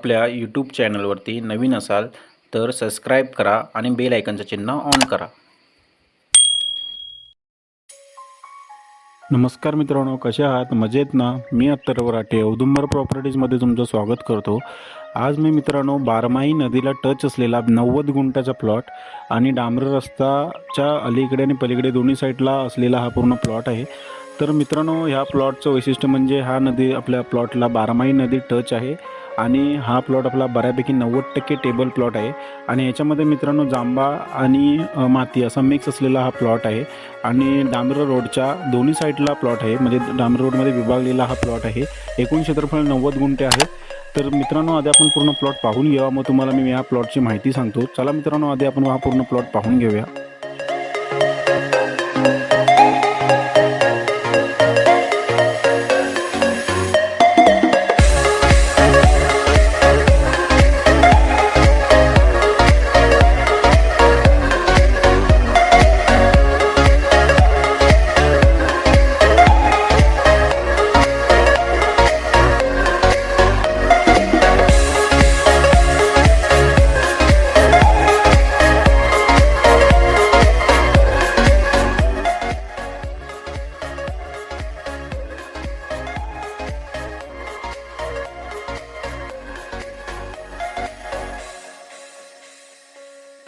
आपल्या यूट्यूब चॅनलवरती नवीन असाल तर सबस्क्राईब करा आणि बेल आयकनचं चिन्ह ऑन करा. नमस्कार मित्रांनो कसे आहात? मजेत ना? मी अत्तर वराटे औदुंबर प्रॉपर्टीजमध्ये तुमचं स्वागत करतो. आज मी मित्रांनो बारमाही नदीला टच असलेला नव्वद गुंटाचा प्लॉट आणि डांबर रस्ताच्या अलीकडे आणि पलीकडे दोन्ही साईडला असलेला हा पूर्ण प्लॉट आहे. तर मित्रांनो ह्या प्लॉटचं वैशिष्ट्य म्हणजे हा नदी आपल्या प्लॉटला बारमाही नदी टच आहे. आणि हा प्लॉट आपला बऱ्यापैकी नव्वद टक्के टेबल प्लॉट आहे. आणि याच्यामध्ये मित्रांनो जांबा आणि माती असा मिक्स असलेला हा प्लॉट आहे. आणि डांबर रोडच्या दोन्ही साईडला प्लॉट आहे. म्हणजे डांबर रोडमध्ये विभागलेला हा प्लॉट आहे. एकूण क्षेत्रफळ नव्वद गुंठे आहे. तर मित्रांनो आधी आपण पूर्ण प्लॉट पाहून घेऊया मग तुम्हाला मी या प्लॉटची माहिती सांगतो. चला मित्रांनो आधी आपण हा पूर्ण प्लॉट पाहून घेऊया.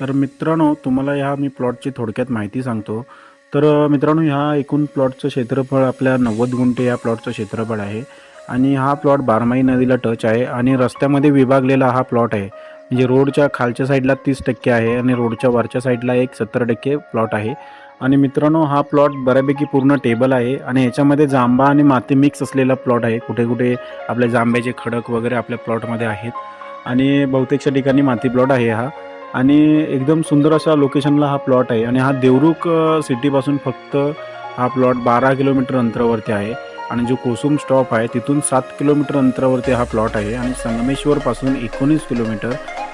तर मित्रांनो तुम्हाला ह्या मी प्लॉटची थोडक्यात माहिती सांगतो. तर मित्रांनो ह्या एकूण प्लॉटचं क्षेत्रफळ आपल्या नव्वद गुंठे या प्लॉटचं क्षेत्रफळ आहे. आणि हा प्लॉट बारमाही नदीला टच आहे आणि रस्त्यामध्ये विभागलेला हा प्लॉट आहे. म्हणजे रोडच्या खालच्या साईडला तीस टक्के आहे आणि रोडच्या वरच्या साईडला एक सत्तर टक्के प्लॉट आहे. आणि मित्रांनो हा प्लॉट बऱ्यापैकी पूर्ण टेबल आहे आणि याच्यामध्ये जांबा आणि माती मिक्स असलेला प्लॉट आहे. कुठे कुठे आपल्या जांब्याचे खडक वगैरे आपल्या प्लॉटमध्ये आहेत. आणि बहुतेकशा ठिकाणी माती प्लॉट आहे हा. आणि एकदम सुंदर अशा लोकेशनला हा प्लॉट आहे. आणि हा देवरुख सिटीपासून फक्त हा प्लॉट बारा किलोमीटर अंतरावरती आहे. आणि जो कोसुम स्टॉप आहे तिथून सात किलोमीटर अंतरावरती हा प्लॉट आहे. आणि संगमेश्वरपासून एकोणीस किलोमीटर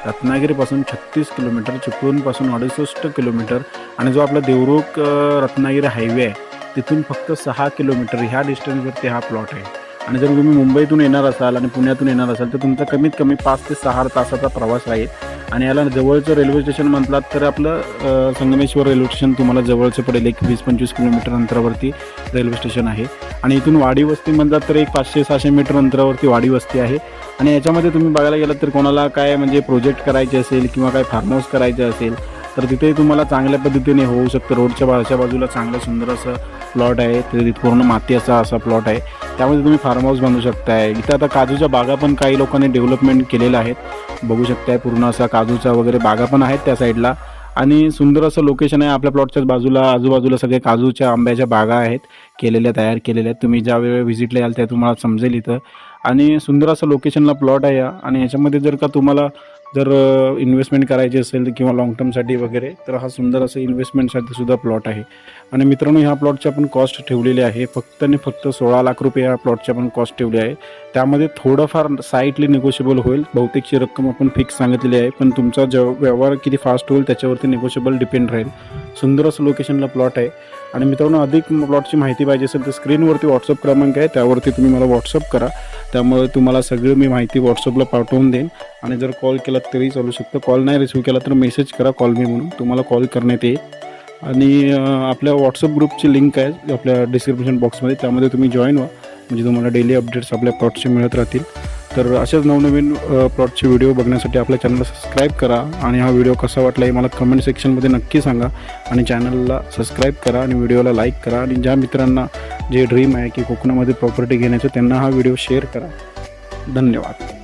रत्नागिरीपासून छत्तीस किलोमीटर चिपळूणपासून अडुसष्ट किलोमीटर आणि जो आपला देवरुख रत्नागिरी हायवे आहे तिथून फक्त सहा किलोमीटर ह्या डिस्टन्सवरती हा प्लॉट आहे. आणि जर तुम्ही मुंबईतून येणार असाल आणि पुण्यातून येणार असाल तर तुमचा कमीत कमी पाच ते सहा तासाचा प्रवास राहील आणि याला जवळचं रेल्वे स्टेशन म्हटलात तर आपलं संगमेश्वर रेल्वे स्टेशन तुम्हाला जवळचं पडेल. एक वीस पंचवीस किलोमीटर अंतरावरती रेल्वे स्टेशन आहे. आणि इथून वाडी वस्ती म्हणतात तर एक पाचशे सहाशे मीटर अंतरावरती वाडी वस्ती आहे. आणि याच्यामध्ये तुम्ही बघायला गेलात तर कोणाला काय म्हणजे प्रोजेक्ट करायचे असेल किंवा काय फार्म हाऊस करायचे असेल तर तिथे तुम्हाला चांगल्या पद्धतीने होऊ शकतं. रोडच्या बाहेरच्या बाजूला चांगलं सुंदर असं प्लॉट आहे. तिथे पूर्ण माती असा असा प्लॉट आहे. त्यामध्ये तुम्ही फार्म हाऊस बांधू शकताय. इथं आता काजूच्या बागा पण काही लोकांनी डेव्हलपमेंट केलेल्या आहेत. बघू शकताय पूर्ण असा काजूचा वगैरे बागा पण आहेत त्या साईडला आणि सुंदर असं लोकेशन आहे आपल्या प्लॉटच्याच बाजूला. आजूबाजूला सगळे काजूच्या आंब्याच्या बागा आहेत. केलेल्या तयार केलेल्या आहेत. तुम्ही ज्या वेळेला व्हिजिटला याल त्या तुम्हाला समजेल इथं. आणि सुंदर असं लोकेशनला प्लॉट आहे. आणि याच्यामध्ये जर का तुम्हाला जर इन्व्हेस्टमेंट करायची असेल किंवा लॉंग टर्मसाठी वगैरे तर हा सुंदर असं इन्व्हेस्टमेंटसाठी सुद्धा प्लॉट आहे. आणि मित्रांनो ह्या प्लॉटची आपण कॉस्ट ठेवलेली आहे. फक्त आणि फक्त सोळा लाख रुपये या प्लॉटची आपण कॉस्ट ठेवली आहे. त्यामध्ये थोडंफार साईटली निगोशिएबल होईल. बहुतेकची रक्कम आपण फिक्स सांगितलेली आहे. पण तुमचा ज व्यवहार किती फास्ट होईल त्याच्यावरती निगोशिएबल डिपेंड राहील. सुंदर असं लोकेशनला प्लॉट आहे. आणि मित्रांनो अधिक प्लॉटची माहिती पाहिजे असेल तर स्क्रीनवरती व्हॉट्सअप क्रमांक आहे. त्यावरती तुम्ही मला व्हॉट्सअप करा. त्यामुळे तुम्हाला सगळी मी माहिती व्हॉट्सअपला पाठवून देईन. आणि जर कॉल केला तरी चालू शकतं. कॉल नाही रिसिव्ह केला तर मेसेज करा कॉल मी म्हणून. तुम्हाला कॉल करण्यात येईल. आणि आपल्या व्हॉट्सअप ग्रुपची लिंक आहे आपल्या डिस्क्रिप्शन बॉक्समध्ये त्यामध्ये तुम्ही जॉईन व्हा. म्हणजे तुम्हाला डेली अपडेट्स आपल्या प्लॉटचे मिळत राहतील. तर अशाच नवनवीन प्लॉटचे व्हिडिओ बघण्यासाठी आपल्या चॅनलला सबस्क्राईब करा आणि हा व्हिडिओ कसा वाटला हे मला कमेंट सेक्शनमध्ये नक्की सांगा. आणि चॅनलला सबस्क्राईब करा आणि व्हिडिओला लाईक करा. आणि ज्या मित्रांना जे ड्रीम आहे की कोकणामध्ये प्रॉपर्टी घेण्याचं त्यांना हा व्हिडिओ शेअर करा. धन्यवाद.